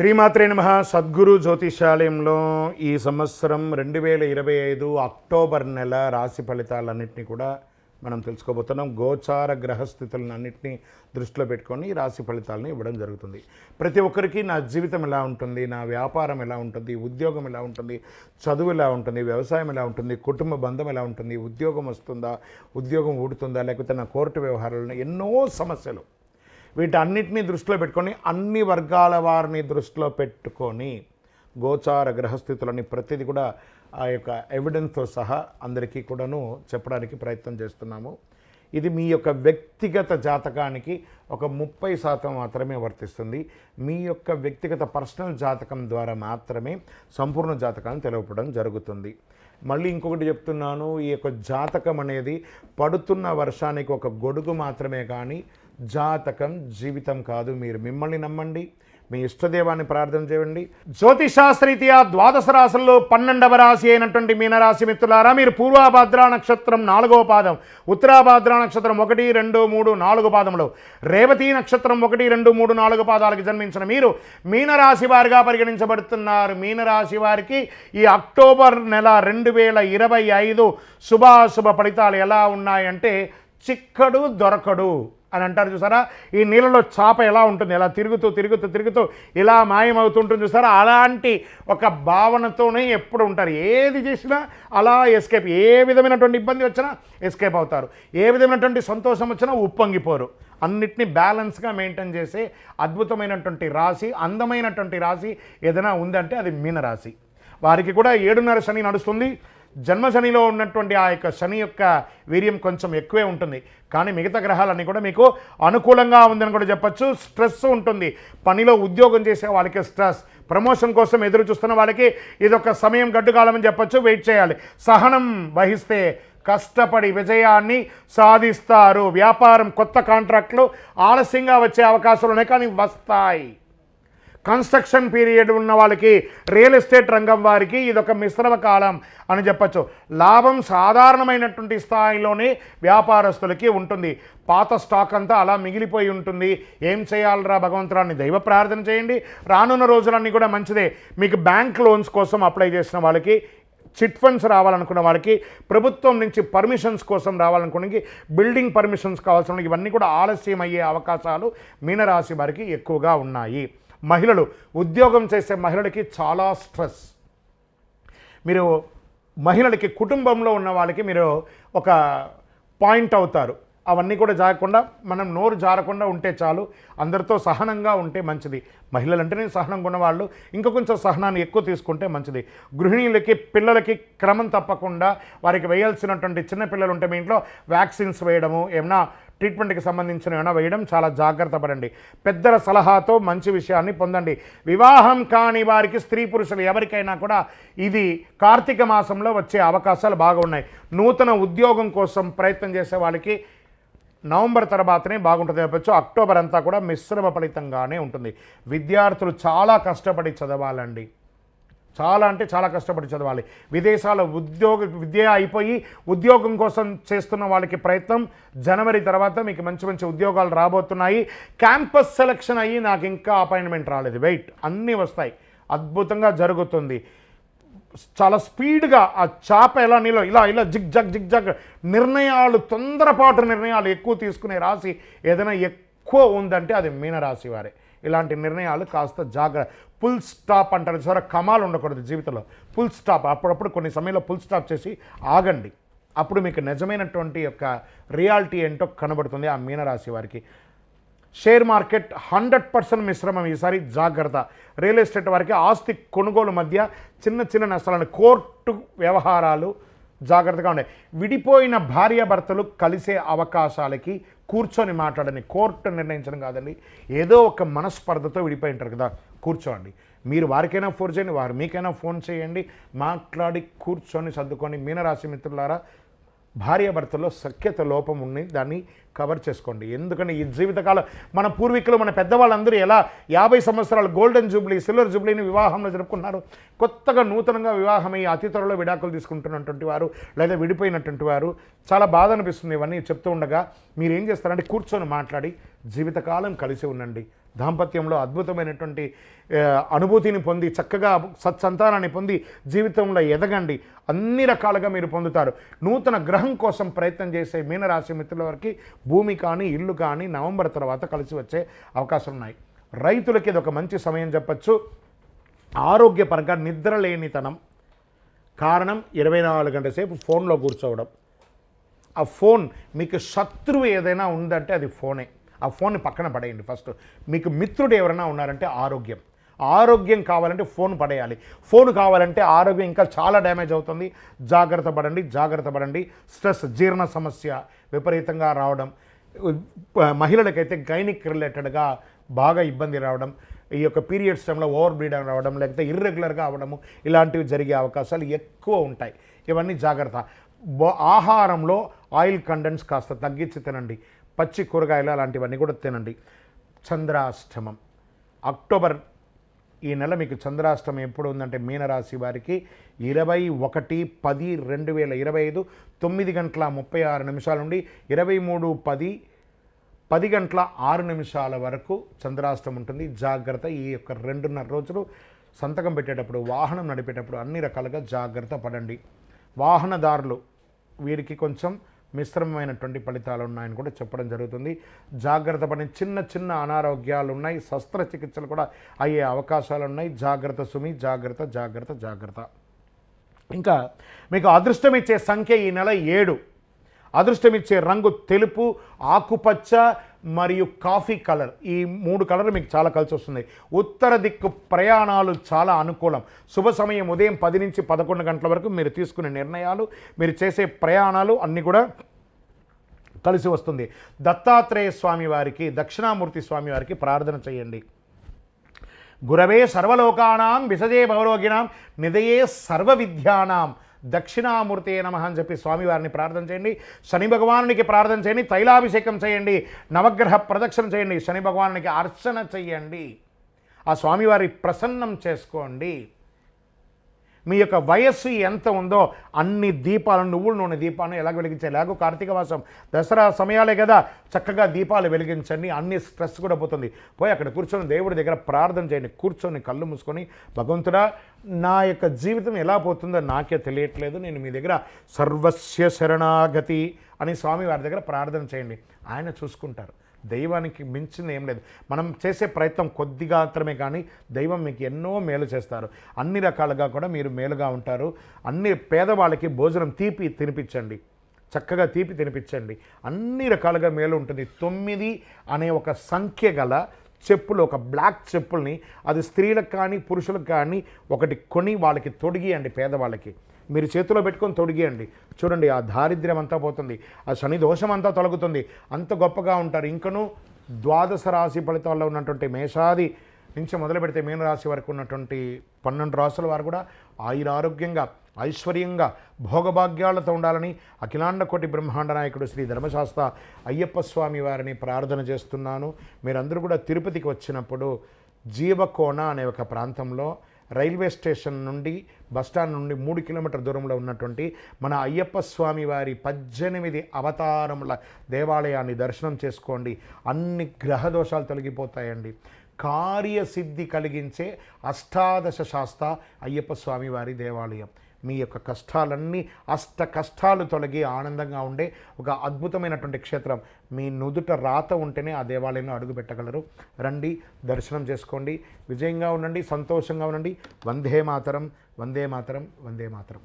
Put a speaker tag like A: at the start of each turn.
A: శ్రీమాత్రే నమ. సద్గురు జ్యోతిషాలయంలో ఈ సంవత్సరం రెండు వేల ఇరవై ఐదు అక్టోబర్ నెల రాశి ఫలితాలన్నింటినీ కూడా మనం తెలుసుకోబోతున్నాం. గోచార గ్రహస్థితులను అన్నింటినీ దృష్టిలో పెట్టుకొని రాశి ఫలితాలను ఇవ్వడం జరుగుతుంది. ప్రతి ఒక్కరికి నా జీవితం ఎలా ఉంటుంది నా వ్యాపారం ఎలా ఉంటుంది ఉద్యోగం ఎలా ఉంటుంది చదువు ఎలా ఉంటుంది వ్యవసాయం ఎలా ఉంటుంది కుటుంబ బంధం ఎలా ఉంటుంది ఉద్యోగం వస్తుందా ఉద్యోగం ఊడుతుందా లేకపోతే నా కోర్టు వ్యవహారాలను ఎన్నో సమస్యలు వీటన్నిటినీ దృష్టిలో పెట్టుకొని అన్ని వర్గాల వారిని దృష్టిలో పెట్టుకొని గోచార గ్రహస్థితులని ప్రతిదీ కూడా ఆ యొక్క ఎవిడెన్స్తో సహా అందరికీ కూడాను చెప్పడానికి ప్రయత్నం చేస్తున్నాము. ఇది మీ యొక్క వ్యక్తిగత జాతకానికి ఒక ముప్పై శాతం మాత్రమే వర్తిస్తుంది. మీ యొక్క వ్యక్తిగత పర్సనల్ జాతకం ద్వారా మాత్రమే సంపూర్ణ జాతకాన్ని తెలవపడం జరుగుతుంది. మళ్ళీ ఇంకొకటి చెప్తున్నాను ఈ యొక్క జాతకం అనేది పడుతున్న వర్షానికి ఒక గొడుగు మాత్రమే కానీ జాతకం జీవితం కాదు. మీరు మిమ్మల్ని నమ్మండి మీ ఇష్టదేవాన్ని ప్రార్థన చేయండి. జ్యోతిషాస్త్రీత్యా ద్వాదశ రాశుల్లో పన్నెండవ రాశి అయినటువంటి మీనరాశి మిత్రులారా మీరు పూర్వాభాద్ర నక్షత్రం నాలుగో పాదం ఉత్తరాభాద్ర నక్షత్రం ఒకటి రెండు మూడు నాలుగు పాదములు రేవతి నక్షత్రం ఒకటి రెండు మూడు నాలుగు పాదాలకు జన్మించిన మీరు మీనరాశి వారిగా పరిగణించబడుతున్నారు. మీనరాశి వారికి ఈ అక్టోబర్ నెల రెండు వేల ఇరవై ఐదు శుభాశుభ ఫలితాలు ఎలా ఉన్నాయంటే చిక్కడు దొరకడు. అని అంటారు చూసారా? ఈ నీళ్ళలో చాప ఎలా ఉంటుంది? ఎలా తిరుగుతూ తిరుగుతూ తిరుగుతూ ఇలా మాయమవుతుంటుంది చూసారా? అలాంటి ఒక భావనతోనే ఎప్పుడు ఉంటారు. ఏది చేసినా అలా ఎస్కేప్ ఏ విధమైనటువంటి ఇబ్బంది వచ్చినా ఎస్కేప్ అవుతారు. ఏ విధమైనటువంటి సంతోషం వచ్చినా ఉప్పొంగిపోరు. అన్నిటినీ బ్యాలెన్స్గా మెయింటైన్ చేసే అద్భుతమైనటువంటి రాశి అందమైనటువంటి రాశి ఏదైనా ఉందంటే అది మీనరాశి. వారికి కూడా ఏడున్నర శని నడుస్తుంది. జన్మ శనిలో ఉన్నటువంటి ఆ యొక్క శని యొక్క వీర్యం కొంచెం ఎక్కువే ఉంటుంది. కానీ మిగతా గ్రహాలన్నీ కూడా మీకు అనుకూలంగా ఉందని కూడా చెప్పచ్చు. స్ట్రెస్ ఉంటుంది. పనిలో ఉద్యోగం చేసే వాళ్ళకి స్ట్రెస్ ప్రమోషన్ కోసం ఎదురు చూస్తున్న వాళ్ళకి ఇదొక సమయం గడ్డుకాలమని చెప్పచ్చు. వెయిట్ చేయాలి. సహనం వహిస్తే కష్టపడి విజయాన్ని సాధిస్తారు. వ్యాపారం కొత్త కాంట్రాక్ట్లు ఆలస్యంగా వచ్చే అవకాశాలు ఉన్నాయి. కానీ వస్తాయి. కన్స్ట్రక్షన్ పీరియడ్ ఉన్న వాళ్ళకి రియల్ ఎస్టేట్ రంగం వారికి ఇదొక మిశ్రమ కాలం అని చెప్పచ్చు. లాభం సాధారణమైనటువంటి స్థాయిలోనే వ్యాపారస్తులకి ఉంటుంది. పాత స్టాక్ అంతా అలా మిగిలిపోయి ఉంటుంది. ఏం చేయాలరా భగవంతురాన్ని? దైవ ప్రార్థన చేయండి. రానున్న రోజులన్నీ కూడా మంచిదే. మీకు బ్యాంక్ లోన్స్ కోసం అప్లై చేసిన వాళ్ళకి చిట్ ఫండ్స్ రావాలనుకున్న వాళ్ళకి ప్రభుత్వం నుంచి పర్మిషన్స్ కోసం రావాలనుకునే బిల్డింగ్ పర్మిషన్స్ కావాల్సిన ఇవన్నీ కూడా ఆలస్యం అయ్యే అవకాశాలు మీనరాశి వారికి ఎక్కువగా ఉన్నాయి. మహిళలు ఉద్యోగం చేసే మహిళలకి చాలా స్ట్రెస్. మీరు మహిళలకి కుటుంబంలో ఉన్న వాళ్ళకి మీరు ఒక పాయింట్ అవుతారు. అవన్నీ కూడా జారకుండా మనం నోరు జారకుండా ఉంటే చాలు. అందరితో సహనంగా ఉంటే మంచిది. మహిళలు అంటేనే సహనంగా ఉన్నవాళ్ళు ఇంకా కొంచెం సహనాన్ని ఎక్కువ తీసుకుంటే మంచిది. గృహిణీలకి పిల్లలకి క్రమం తప్పకుండా వారికి వేయాల్సినటువంటి చిన్న పిల్లలు ఉంటే మీ ఇంట్లో వ్యాక్సిన్స్ వేయడము ఏమైనా ట్రీట్మెంట్కి సంబంధించిన ఏమైనా వేయడం చాలా జాగ్రత్త పడండి. పెద్దల సలహాతో మంచి విషయాన్ని పొందండి. వివాహం కాని వారికి స్త్రీ పురుషులు ఎవరికైనా కూడా ఇది కార్తీక మాసంలో వచ్చే అవకాశాలు బాగా ఉన్నాయి. నూతన ఉద్యోగం కోసం ప్రయత్నం చేసే వాళ్ళకి నవంబర్ తర్వాతనే బాగుంటుంది. చెప్పచ్చు అక్టోబర్ అంతా కూడా మిశ్రమ ఫలితంగానే ఉంటుంది. విద్యార్థులు చాలా కష్టపడి చదవాలండి. చాలా అంటే చాలా కష్టపడి చదవాలి. విదేశాల ఉద్యోగ విద్య అయిపోయి ఉద్యోగం కోసం చేస్తున్న వాళ్ళకి ప్రయత్నం జనవరి తర్వాత మీకు మంచి మంచి ఉద్యోగాలు రాబోతున్నాయి. క్యాంపస్ సెలక్షన్ అయ్యి నాకు ఇంకా అపాయింట్మెంట్ రాలేదు. వెయిట్ అన్నీ వస్తాయి. అద్భుతంగా జరుగుతుంది. చాలా స్పీడ్గా ఆ చాప ఎలా నీలో ఇలా ఇలా జిగ్ జగ్ జిగ్ జగ్ నిర్ణయాలు తొందరపాటు నిర్ణయాలు ఎక్కువ తీసుకునే రాశి ఏదైనా ఎక్కువ ఉందంటే అది మీనరాశి వారే. ఇలాంటి నిర్ణయాలు కాస్త జాగ్రత్త ఫుల్ స్టాప్ అంటారు. సార్ కమాలు ఉండకూడదు జీవితంలో. ఫుల్ స్టాప్ అప్పుడప్పుడు కొన్ని సమయంలో ఫుల్ స్టాప్ చేసి ఆగండి. అప్పుడు మీకు నిజమైనటువంటి యొక్క రియాలిటీ ఏంటో కనబడుతుంది ఆ మీనరాశి వారికి. షేర్ మార్కెట్ హండ్రెడ్ పర్సెంట్ మిశ్రమం ఈసారి జాగ్రత్త. రియల్ ఎస్టేట్ వారికి ఆస్తి కొనుగోలు మధ్య చిన్న చిన్న నష్టాలను కోర్టు వ్యవహారాలు జాగ్రత్తగా ఉన్నాయి విడిపోయిన భార్యాభర్తలు కలిసే అవకాశాలకి కూర్చొని మాట్లాడని కోర్టు నిర్ణయించడం కాదండి. ఏదో ఒక మనస్పర్ధతో విడిపోయి ఉంటారు కదా. కూర్చోండి. మీరు వారికైనా ఫోన్ చేయండి. వారు మీకైనా ఫోన్ చేయండి. మాట్లాడి కూర్చొని సర్దుకొని మీనరాశి మిత్రులారా భార్యాభర్తలో సఖ్యత లోపం ఉంది. దాన్ని కవర్ చేసుకోండి. ఎందుకంటే ఈ జీవితకాలం మన పూర్వీకులు మన పెద్దవాళ్ళందరూ ఎలా యాభై సంవత్సరాలు గోల్డెన్ జూబ్లీ సిల్వర్ జూబ్లీని వివాహంలో జరుపుకున్నారు కొత్తగా నూతనంగా వివాహమై అతి త్వరలో విడాకులు తీసుకుంటున్నటువంటి వారు లేదా విడిపోయినటువంటి వారు చాలా బాధ అనిపిస్తుంది ఇవన్నీ చెప్తూ ఉండగా మీరు ఏం చేస్తారంటే కూర్చొని మాట్లాడి జీవితకాలం కలిసి ఉండండి. దాంపత్యంలో అద్భుతమైనటువంటి అనుభూతిని పొంది చక్కగా సత్సంతానాన్ని పొంది జీవితంలో ఎదగండి. అన్ని రకాలుగా మీరు పొందుతారు. నూతన గ్రహం కోసం ప్రయత్నం చేసే మీనరాశి మిత్రుల వరకు భూమి కానీ ఇల్లు కానీ నవంబర్ తర్వాత కలిసి వచ్చే అవకాశం ఉన్నాయి. రైతులకి ఇది ఒక మంచి సమయం చెప్పచ్చు. ఆరోగ్యపరంగా నిద్ర లేనితనం కారణం ఇరవై నాలుగు గంటల సేపు ఫోన్లో కూర్చోవడం. ఆ ఫోన్ మీకు శత్రువు ఏదైనా ఉందంటే అది ఫోనే. ఆ ఫోన్ని పక్కన పడేయండి ఫస్ట్. మీకు మిత్రుడు ఎవరైనా ఉన్నారంటే ఆరోగ్యం. ఆరోగ్యం కావాలంటే ఫోన్ పడేయాలి. ఫోన్ కావాలంటే ఆరోగ్యం ఇంకా చాలా డ్యామేజ్ అవుతుంది. జాగ్రత్త పడండి జాగ్రత్త పడండి. స్ట్రెస్ జీర్ణ సమస్య విపరీతంగా రావడం. మహిళలకైతే గైనిక్ రిలేటెడ్గా బాగా ఇబ్బంది రావడం. ఈ యొక్క పీరియడ్స్ టైంలో ఓవర్ బ్లీడింగ్ రావడం లేకపోతే ఇర్రెగ్యులర్గా అవ్వడము ఇలాంటివి జరిగే అవకాశాలు ఎక్కువ ఉంటాయి. ఇవన్నీ జాగ్రత్త. ఆహారంలో ఆయిల్ కంటెంట్స్ కాస్త తగ్గించి తినండి. పచ్చి కూరగాయలు అలాంటివన్నీ కూడా తినండి. చంద్రాష్టమం. అక్టోబర్ ఈ నెల మీకు చంద్రాష్టమం ఎప్పుడు ఉందంటే మీనరాశి వారికి ఇరవై ఒకటి పది రెండు వేల ఇరవై ఐదు తొమ్మిది గంటల ముప్పై ఆరు నిమిషాల నుండి ఇరవై మూడు పది పది గంటల ఆరు నిమిషాల వరకు చంద్రాష్టం ఉంటుంది. జాగ్రత్త ఈ యొక్క రెండున్నర రోజులు సంతకం పెట్టేటప్పుడు వాహనం నడిపేటప్పుడు అన్ని రకాలుగా జాగ్రత్త పడండి. వాహనదారులు వీరికి కొంచెం మిశ్రమమైనటువంటి ఫలితాలు ఉన్నాయని కూడా చెప్పడం జరుగుతుంది. జాగ్రత్త పడిన చిన్న చిన్న అనారోగ్యాలు ఉన్నాయి. శస్త్రచికిత్సలు కూడా అయ్యే అవకాశాలు ఉన్నాయి. జాగ్రత్త సుమి జాగ్రత్త జాగ్రత్త జాగ్రత్త. ఇంకా మీకు అదృష్టం ఇచ్చే సంఖ్య ఈ నెల ఏడు. అదృష్టం ఇచ్చే రంగు తెలుపు ఆకుపచ్చ మరియు కాఫీ కలర్. ఈ మూడు కలర్ మీకు చాలా కలిసి వస్తుంది ఉత్తర దిక్కు ప్రయాణాలు చాలా అనుకూలం. శుభ సమయం ఉదయం పది నుంచి పదకొండు గంటల వరకు మీరు తీసుకునే నిర్ణయాలు మీరు చేసే ప్రయాణాలు అన్నీ కూడా కలిసి వస్తుంది. దత్తాత్రేయ స్వామి వారికి దక్షిణామూర్తి స్వామి వారికి ప్రార్థన చేయండి. గురవే సర్వలోకానాం విసజే భవరోగిణాం నిదయే సర్వ విద్యానాం దక్షిణామూర్తి నమ అని చెప్పి స్వామివారిని ప్రార్థన చేయండి. శని భగవానునికి ప్రార్థన చేయండి. తైలాభిషేకం చేయండి. నవగ్రహ ప్రదక్షిణ చేయండి. శని భగవానునికి అర్చన చేయండి. ఆ స్వామివారి ప్రసన్నం చేసుకోండి. మీ యొక్క వయస్సు ఎంత ఉందో అన్ని దీపాలను నువ్వుల నూనె దీపాలను ఎలా వెలిగించాలి? ఎలాగో కార్తీక మాసం దసరా సమయాలే కదా చక్కగా దీపాలు వెలిగించండి అన్ని స్ట్రెస్ కూడా పోతుంది. పోయి అక్కడ కూర్చొని దేవుడి దగ్గర ప్రార్థన చేయండి కూర్చొని కళ్ళు మూసుకొని భగవంతుడా నా యొక్క జీవితం ఎలా పోతుందో నాకే తెలియట్లేదు నేను మీ దగ్గర సర్వస్య శరణాగతి అని స్వామి వారి దగ్గర ప్రార్థన చేయండి. ఆయన చూసుకుంటారు. దైవానికి మించింది ఏం లేదు. మనం చేసే ప్రయత్నం కొద్దిగా మాత్రమే కానీ దైవం మీకు ఎన్నో మేలు చేస్తారు. అన్ని రకాలుగా కూడా మీరు మేలుగా ఉంటారు. అన్ని పేదవాళ్ళకి భోజనం తీపి తినిపించండి. చక్కగా తీపి తినిపించండి. అన్ని రకాలుగా మేలు ఉంటుంది. తొమ్మిది అనే ఒక సంఖ్య గల చెప్పులు ఒక బ్లాక్ చెప్పుల్ని అది స్త్రీలకు కానీ పురుషులకు కానీ ఒకటి కొని వాళ్ళకి తొడిగియండి పేదవాళ్ళకి. మీరు చేతిలో పెట్టుకొని తొడిగేయండి. చూడండి ఆ దారిద్ర్యం అంతా పోతుంది. ఆ శని దోషం అంతా తొలగుతుంది. అంత గొప్పగా ఉంటారు. ఇంకనూ ద్వాదశ రాశి ఫలితాల్లో ఉన్నటువంటి మేషాది నుంచి మొదలు పెడితే మీనరాశి వరకు ఉన్నటువంటి పన్నెండు రాసుల వారు కూడా ఆయురారోగ్యంగా ఐశ్వర్యంగా భోగభాగ్యాలతో ఉండాలని అఖిలాండ కోటి బ్రహ్మాండ నాయకుడు శ్రీ ధర్మశాస్త్ర అయ్యప్ప స్వామి వారిని ప్రార్థన చేస్తున్నాను. మీరందరూ కూడా తిరుపతికి వచ్చినప్పుడు జీవకోణ అనే ఒక ప్రాంతంలో రైల్వే స్టేషన్ నుండి బస్టాండ్ నుండి మూడు కిలోమీటర్ దూరంలో ఉన్నటువంటి మన అయ్యప్ప స్వామి వారి పద్దెనిమిది అవతారముల దేవాలయాన్ని దర్శనం చేసుకోండి. అన్ని గ్రహ దోషాలు తొలగిపోతాయండి. కార్యసిద్ధి కలిగించే అష్టాదశ శాస్త్ర అయ్యప్ప స్వామి వారి దేవాలయం. మీ యొక్క కష్టాలన్నీ అష్ట కష్టాలు తొలగి ఆనందంగా ఉండే ఒక అద్భుతమైనటువంటి క్షేత్రం. మీ నుదుట రాత ఉంటేనే ఆ దేవాలయంలో అడుగు పెట్టగలరు. రండి దర్శనం చేసుకోండి. విజయంగా ఉండండి సంతోషంగా ఉండండి. వందే మాతరం వందే మాతరం వందే మాతరం.